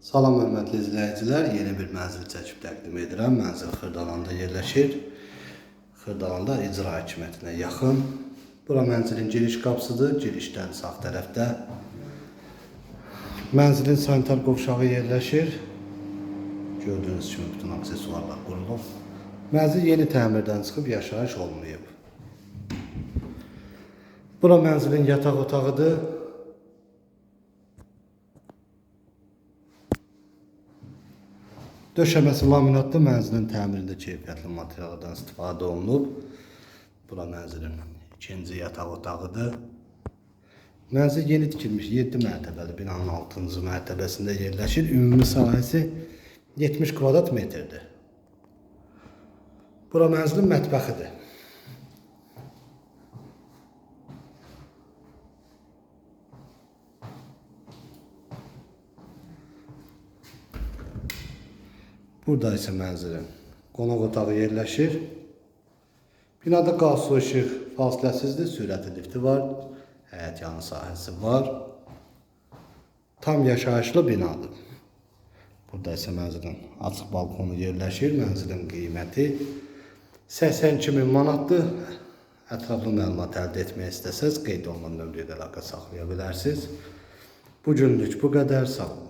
Salam hörmətli izləyicilər, yeni bir mənzil çəkib təqdim edirəm. Mənzil Xırdalanda yerləşir. Xırdalanda icra hakimiyyətinə yaxın. Bura mənzilin giriş qapısıdır. Girişdən sağ tərəfdə mənzilin sanitar qovşağı yerləşir. Gördüyünüz kimi bütün aksesuarlar qurulub. Mənzil yeni təmirdən çıxıb yaşayış olmayıb. Bura mənzilin yataq otağıdır. Döşəməsi laminatlı mənzilin təmirində keyfiyyətli materiallardan istifadə olunub. Bura mənzilin ikinci yataq otağıdır. Mənzil yeni tikilmiş 7 mərtəbəli binanın 6-cı mərtəbəsində yerləşir. Ümumi sahəsi 70 kvadrat metrdir. Bura mənzilin mətbəxidir. Burada isə mənzilin qonaq otağı yerləşir. Binada qaz su işıq fasiləsizdir, sürətli lifti var, həyət yanı sahəsi var. Tam yaşayışlı binadır. Burada isə mənzilin açıq balkonu yerləşir. Mənzilin qiyməti 82 min manatdır. Ətraflı məlumat əldə etmək istəsəz qeyd olunan nömrəyə də əlaqə saxlaya bilərsiniz. Bu günlük bu qədər. Sağ olun.